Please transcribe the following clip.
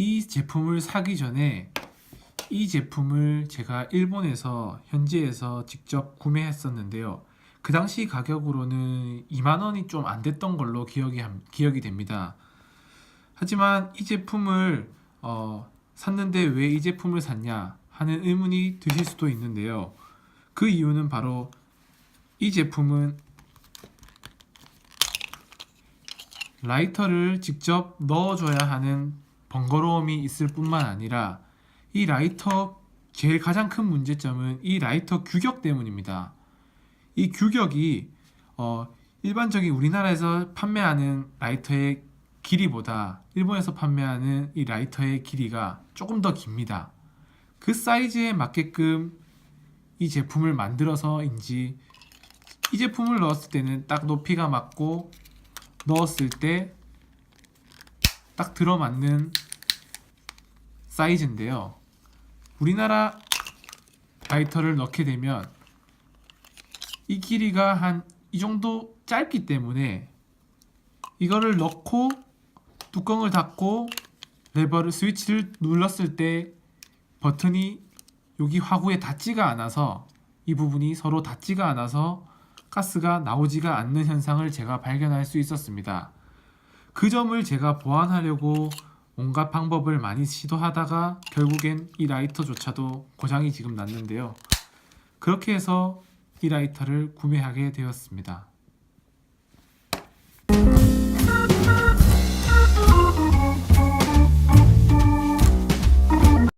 이 제품을 사기 전에 이 제품을 제가 일본에서 현지에서 직접 구매했었는데요. 그 당시 가격으로는 2만 원이 좀 안 됐던 걸로 기억이 함- 기억이 됩니다. 하지만 이 제품을 어, 샀는데 왜 이 제품을 샀냐 하는 의문이 드실 수도 있는데요. 그 이유는 바로 이 제품은 라이터를 직접 넣어줘야 하는 번거로움이 있을 뿐만 아니라 이 라이터 제일 가장 큰 문제점은 이 라이터 규격 때문입니다. 이 규격이 어, 일반적인 우리나라에서 판매하는 라이터의 길이보다 일본에서 판매하는 이 라이터의 길이가 조금 더 깁니다. 그 사이즈에 맞게끔 이 제품을 만들어서인지 이 제품을 넣었을 때는 딱 높이가 맞고 넣었을 때 딱 들어맞는 사이즈인데요. 우리나라 라이터를 넣게 되면 이 길이가 한 이 정도 짧기 때문에 이거를 넣고 뚜껑을 닫고 레버를 스위치를 눌렀을 때 버튼이 여기 화구에 닿지가 않아서 이 부분이 서로 닿지가 않아서 가스가 나오지가 않는 현상을 제가 발견할 수 있었습니다. 그 점을 제가 보완하려고 온갖 방법을 많이 시도하다가 결국엔 이 라이터조차도 고장이 지금 났는데요. 그렇게 해서 이 라이터를 구매하게 되었습니다.